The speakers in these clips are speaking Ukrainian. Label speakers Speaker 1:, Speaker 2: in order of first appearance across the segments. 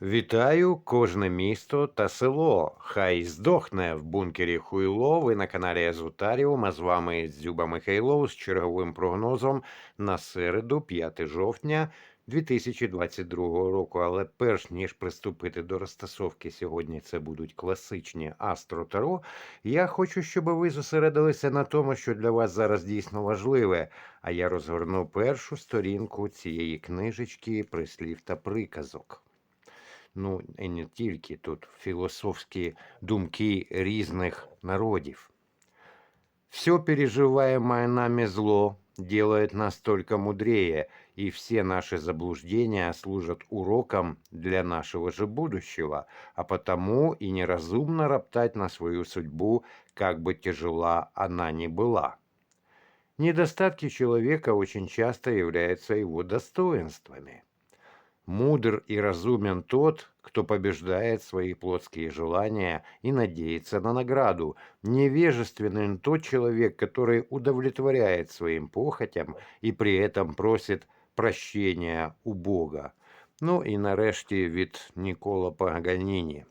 Speaker 1: Вітаю кожне місто та село. Хай здохне в бункері Хуйло. Ви на каналі Езотаріум. А з вами Дзюба Михайлов з черговим прогнозом на середу, 5 жовтня 2022 року. Але перш ніж приступити до розтасовки, сьогодні це будуть класичні Астро-Таро. Я хочу, щоб ви зосередилися на тому, що для вас зараз дійсно важливе. А я розгорну першу сторінку цієї книжечки прислів та приказок ну і не тільки тут філософські думки різних народів. Все переживаемое нами зло делает нас только мудрее, и все наши заблуждения служат уроком для нашего же будущего, а потому и неразумно роптать на свою судьбу, как бы тяжела она ни была. Недостатки человека очень часто являются его достоинствами. Мудр и разумен тот, кто побеждает свои плотские желания и надеется на награду. Невежественен тот человек, который удовлетворяет своим похотям и при этом просит прощения у Бога. Ну і нарешті від Нікола Паганіні.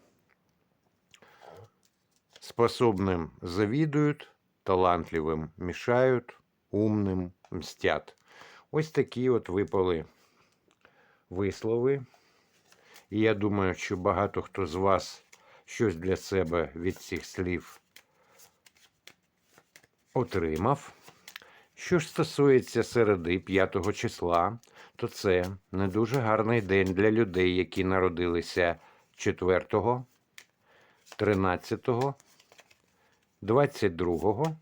Speaker 1: Способным завидуют, талантливым мешают, умним мстять. Ось такі от випали Вислови. І я думаю, що багато хто з вас щось для себе від цих слів отримав. Що ж стосується середи 5 числа, то це не дуже гарний день для людей, які народилися 4, 13, 22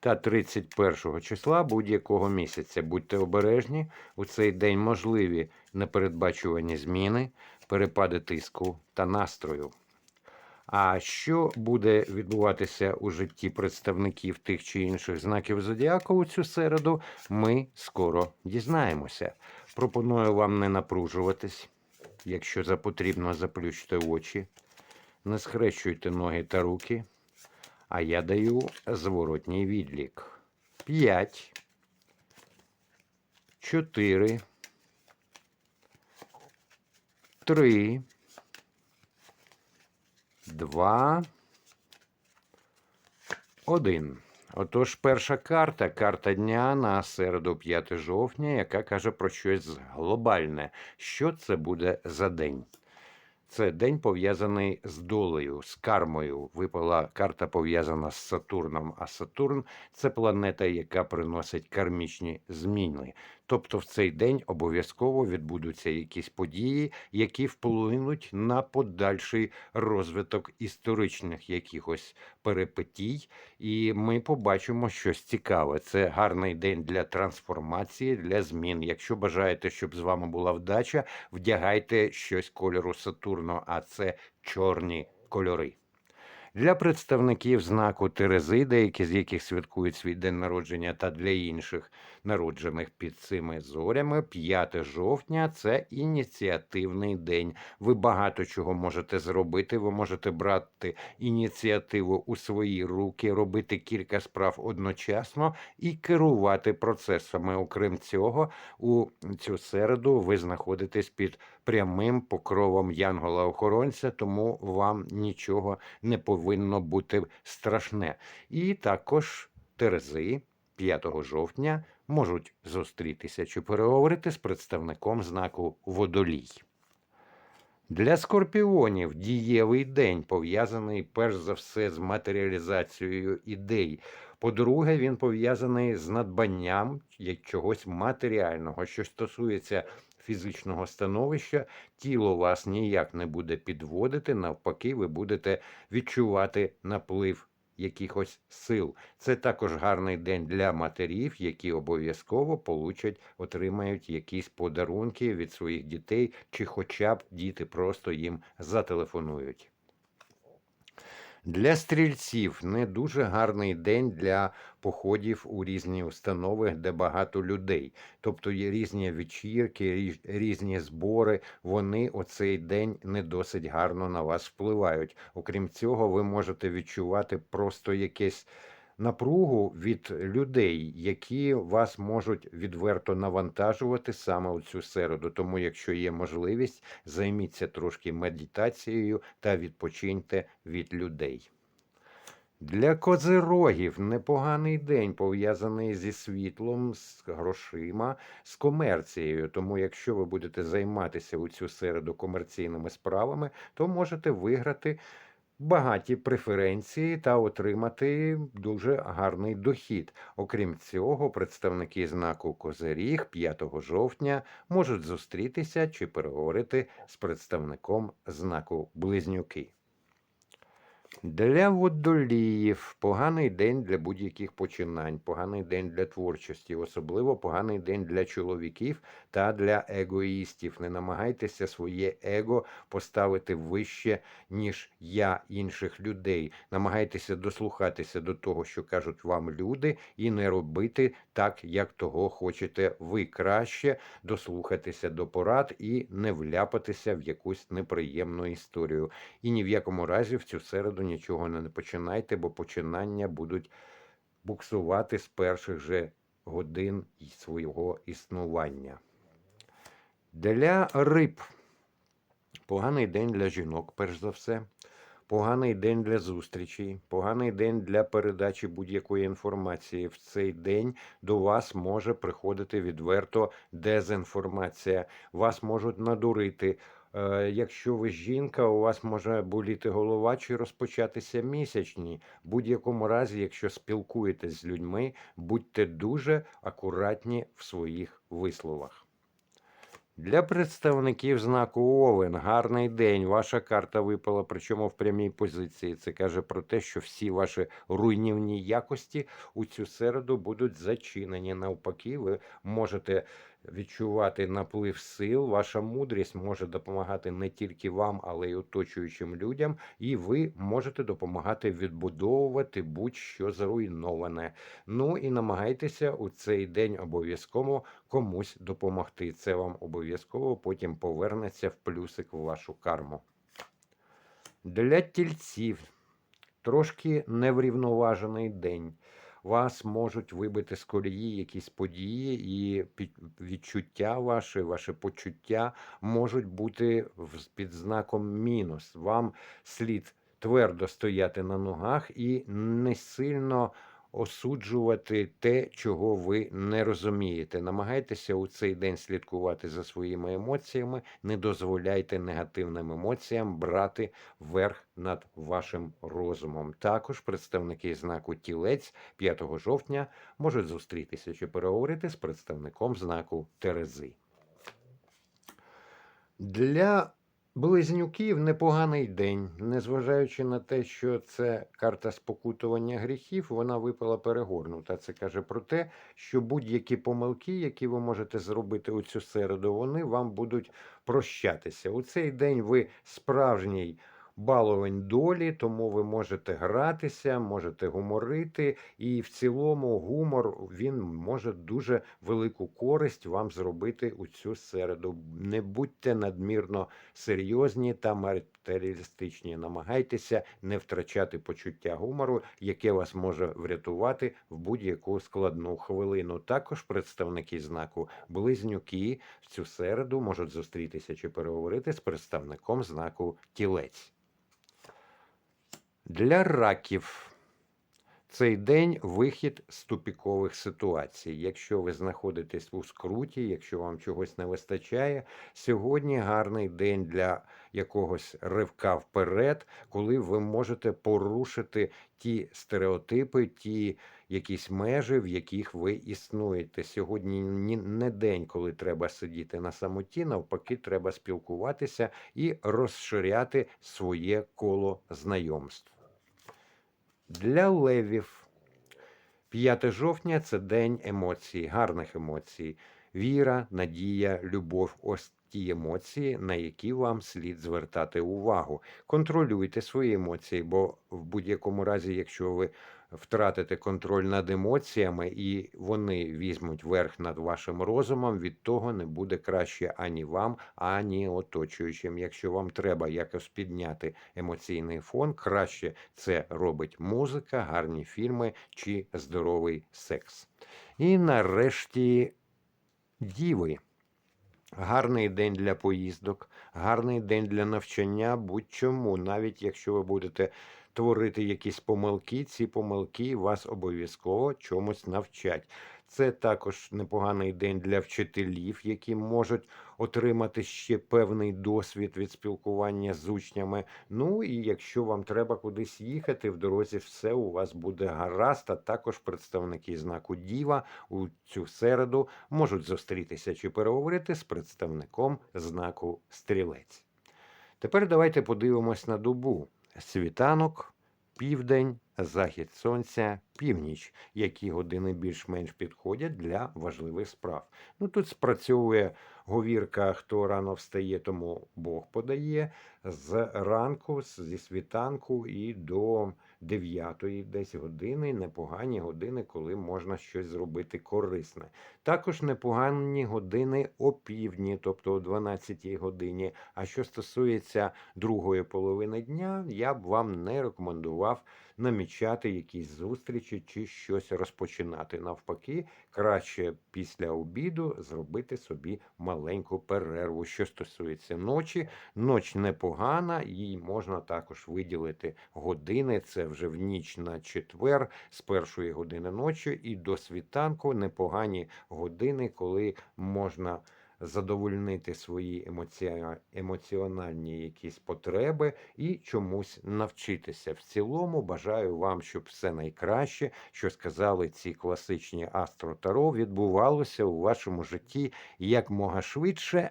Speaker 1: та 31 числа будь-якого місяця. Будьте обережні, у цей день можливі непередбачувані зміни, перепади тиску та настрою. А що буде відбуватися у житті представників тих чи інших знаків зодіаку у цю середу, ми скоро дізнаємося. Пропоную вам не напружуватись, якщо за потрібно, заплющте очі, не схрещуйте ноги та руки. А я даю зворотній відлік. 5, 4, 3, 2, 1. Отож, перша карта, карта дня на середу 5 жовтня, яка каже про щось глобальне. Що це буде за день? Це день пов'язаний з долею, з кармою. Випала карта пов'язана з Сатурном. А Сатурн це планета, яка приносить кармічні зміни. Тобто в цей день обов'язково відбудуться якісь події, які вплинуть на подальший розвиток історичних якихось перипетій, і ми побачимо щось цікаве. Це гарний день для трансформації, для змін. Якщо бажаєте, щоб з вами була вдача, вдягайте щось кольору Сатурну, а це чорні кольори. Для представників знаку Терези, деякі з яких святкують свій день народження, та для інших народжених під цими зорями, 5 жовтня це ініціативний день. Ви багато чого можете зробити. Ви можете брати ініціативу у свої руки, робити кілька справ одночасно і керувати процесами. Окрім цього, у цю середу ви знаходитесь під прямим покровом Янгола-охоронця, тому вам нічого не повинно бути страшне. І також Терези 5 жовтня можуть зустрітися чи переговорити з представником знаку Водолій. Для скорпіонів дієвий день пов'язаний перш за все з матеріалізацією ідей. По-друге, він пов'язаний з надбанням чогось матеріального, що стосується фізичного становища, тіло вас ніяк не буде підводити, навпаки, ви будете відчувати наплив якихось сил. Це також гарний день для матерів, які обов'язково получать, отримають якісь подарунки від своїх дітей, чи хоча б діти просто їм зателефонують. Для стрільців не дуже гарний день для походів у різні установи, де багато людей. Тобто є різні вечірки, різні збори. Вони у цей день не досить гарно на вас впливають. Окрім цього, ви можете відчувати просто якесь напругу від людей, які вас можуть відверто навантажувати саме у цю середу. Тому, якщо є можливість, займіться трошки медитацією та відпочиньте від людей. Для козирогів непоганий день пов'язаний зі світлом, з грошима, з комерцією. Тому, якщо ви будете займатися у цю середу комерційними справами, то можете виграти багаті преференції та отримати дуже гарний дохід. Окрім цього, представники знаку Козиріг 5 жовтня можуть зустрітися чи переговорити з представником знаку Близнюки. Для водоліїв поганий день для будь-яких починань, поганий день для творчості, особливо поганий день для чоловіків та для егоїстів. Не намагайтеся своє его поставити вище, ніж я інших людей. Намагайтеся дослухатися до того, що кажуть вам люди, і не робити так, як того хочете ви. Краще дослухатися до порад і не вляпатися в якусь неприємну історію. І ні в якому разі в цю середу нічого не починайте, бо починання будуть буксувати з перших же годин свого існування. Для риб поганий день для жінок, перш за все. Поганий день для зустрічей, поганий день для передачі будь-якої інформації. В цей день до вас може приходити відверто дезінформація. Вас можуть надурити. Е, Якщо ви жінка, у вас може боліти голова чи розпочатися місячні. Будь-якому разі, якщо спілкуєтесь з людьми, будьте дуже акуратні в своїх висловах. Для представників знаку Овен гарний день. Ваша карта випала, причому в прямій позиції. Це каже про те, що всі ваші руйнівні якості у цю середу будуть зачинені. Навпаки, ви можете відчувати наплив сил. Ваша мудрість може допомагати не тільки вам, але й оточуючим людям, і ви можете допомагати відбудовувати будь-що зруйноване. Ну і намагайтеся у цей день обов'язково комусь допомогти. Це вам обов'язково потім повернеться в плюсик в вашу карму. Для тільців трошки неврівноважений день. Вас можуть вибити з колії якісь події, і відчуття ваші, ваше почуття можуть бути під знаком мінус. Вам слід твердо стояти на ногах і не сильно осуджувати те, чого ви не розумієте. Намагайтеся у цей день слідкувати за своїми емоціями, не дозволяйте негативним емоціям брати верх над вашим розумом. Також представники знаку Тілець 5 жовтня можуть зустрітися чи переговорити з представником знаку Терези. Для близнюків непоганий день, незважаючи на те, що це карта спокутування гріхів, вона випала перегорнута. Це каже про те, що будь-які помилки, які ви можете зробити у цю середу, вони вам будуть прощатися. У цей день ви справжній баловень долі, тому ви можете гратися, можете гуморити, і в цілому гумор він може дуже велику користь вам зробити у цю середу. Не будьте надмірно серйозні та матеріалістичні. Намагайтеся не втрачати почуття гумору, яке вас може врятувати в будь-яку складну хвилину. Також представники знаку близнюки в цю середу можуть зустрітися чи переговорити з представником знаку тілець. Для раків цей день вихід з тупікових ситуацій. Якщо ви знаходитесь у скруті, якщо вам чогось не вистачає, сьогодні гарний день для якогось ривка вперед, коли ви можете порушити ті стереотипи, ті якісь межі, в яких ви існуєте. Сьогодні не день, коли треба сидіти на самоті, навпаки, треба спілкуватися і розширяти своє коло знайомств. Для левів 5 жовтня це день емоцій, гарних емоцій. Віра, надія, любов. Ось ті емоції, на які вам слід звертати увагу. Контролюйте свої емоції, бо в будь-якому разі, якщо ви втратите контроль над емоціями і вони візьмуть верх над вашим розумом, від того не буде краще ані вам, ані оточуючим. Якщо вам треба якось підняти емоційний фон, краще це робить музика, гарні фільми чи здоровий секс. І нарешті діви. Гарний день для поїздок, гарний день для навчання будь-чому. Навіть якщо ви будете творити якісь помилки, ці помилки вас обов'язково чомусь навчать. Це також непоганий день для вчителів, які можуть отримати ще певний досвід від спілкування з учнями. Ну і якщо вам треба кудись їхати, в дорозі все у вас буде гаразд, а також представники знаку Діва у цю середу можуть зустрітися чи переговорити з представником знаку Стрілець. Тепер давайте подивимось на добу. Світанок, південь, захід сонця, північ, які години більш-менш підходять для важливих справ. Ну тут спрацьовує говірка, хто рано встає, тому Бог подає з ранку, зі світанку і до 9 десь години, непогані години, коли можна щось зробити корисне. Також непогані години опівдні, тобто о 12 годині. А що стосується другої половини дня, я б вам не рекомендував намічати якісь зустрічі чи щось розпочинати. Навпаки, краще після обіду зробити собі маленьку перерву. Що стосується ночі, ноч непогана, їй можна також виділити години. Це вже в ніч на четвер, з першої години ночі і до світанку непогані години, коли можна задовольнити свої емоці... емоціональні якісь потреби і чомусь навчитися. В цілому бажаю вам, щоб все найкраще, що сказали ці класичні астро-таро, відбувалося у вашому житті якмога швидше.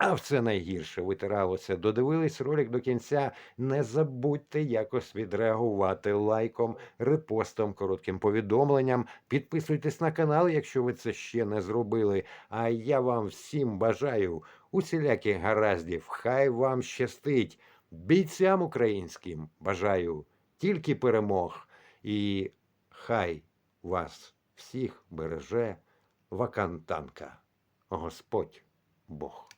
Speaker 1: А все найгірше витиралося. Додивились ролик до кінця. Не забудьте якось відреагувати лайком, репостом, коротким повідомленням. Підписуйтесь на канал, якщо ви це ще не зробили. А я вам всім бажаю усіляких гараздів. Хай вам щастить. Бійцям українським бажаю тільки перемог. І хай вас всіх береже вакантанка. Господь Бог.